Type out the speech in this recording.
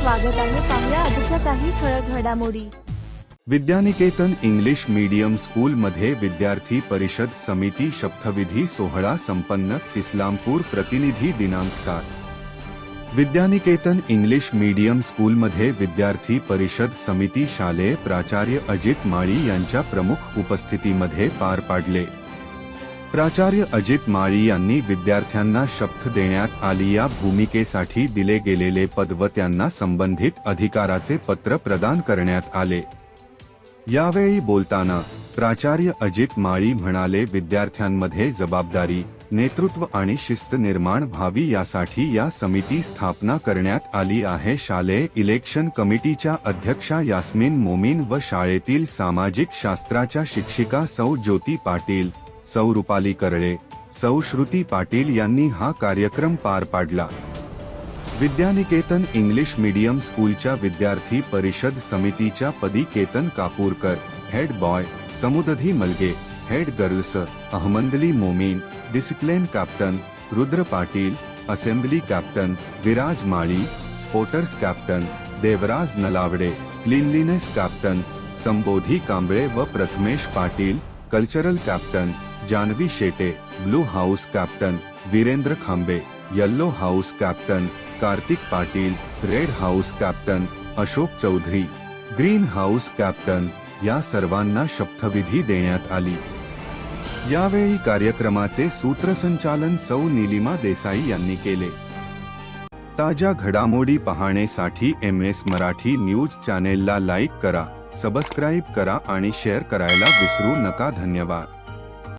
स्वागत आहे पाहुया घडामोडी. विद्यानिकेतन इंग्लिश मीडियम स्कूलमध्ये विद्यार्थी परिषद समिती शपथविधी सोहळा संपन्न, इस्लामपूर प्रतिनिधी दिनांक सात. विद्यानिकेतन इंग्लिश मीडियम स्कूल स्कूलमध्ये विद्यार्थी परिषद समिती शालेय प्राचार्य अजित माळी यांच्या प्रमुख उपस्थितीमध्ये पार पाडले. प्राचार्य अजित माळी यांनी विद्यार्थ्यांना शपथ देण्यात आली. या भूमिकेसाठी दिले गेलेले पद व त्यांना संबंधित अधिकाराचे पत्र प्रदान करण्यात आले. यावेळी बोलताना प्राचार्य अजित माळी म्हणाले विद्यार्थ्यांमध्ये जबाबदारी नेतृत्व आणि शिस्त निर्माण व्हावी यासाठी या समिती स्थापना करण्यात आली आहे. शालेय इलेक्शन कमिटीच्या अध्यक्षा यास्मिन मोमीन व शाळेतील सामाजिक शास्त्राच्या शिक्षिका सौ ज्योती पाटील सौ रुपाली करळे सौ श्रुती पाटील यांनी हा कार्यक्रम पार पाडला. विद्यानिकेतन इंग्लिश मीडियम स्कूलच्या विद्यार्थी परिषद समितीच्या पदी Ketan Kapurkar head boy Samuddhi Malage head girls Ahmadali Momin discipline captain Rudra Patil assembly captain Viraj Mali sports captain Devraj Nalawade cleanliness captain Sambodhi Kamble व Prathamesh Patil cultural captain Janhavi Shete blue house captain Virendra Khambe yellow house captain Kartik Patil red house captain Ashok Chaudhari green house captain या सर्वांना शपथविधी देण्यात आली. यावेळी कार्यक्रमाचे सूत्रसंचालन सौ निलिमा देसाई यांनी केले. ताज्या घडामोडी पाहण्यासाठी एम एस मराठी न्यूज चॅनेलला लाईक करा सबस्क्राईब करा आणि शेअर करायला विसरू नका. धन्यवाद.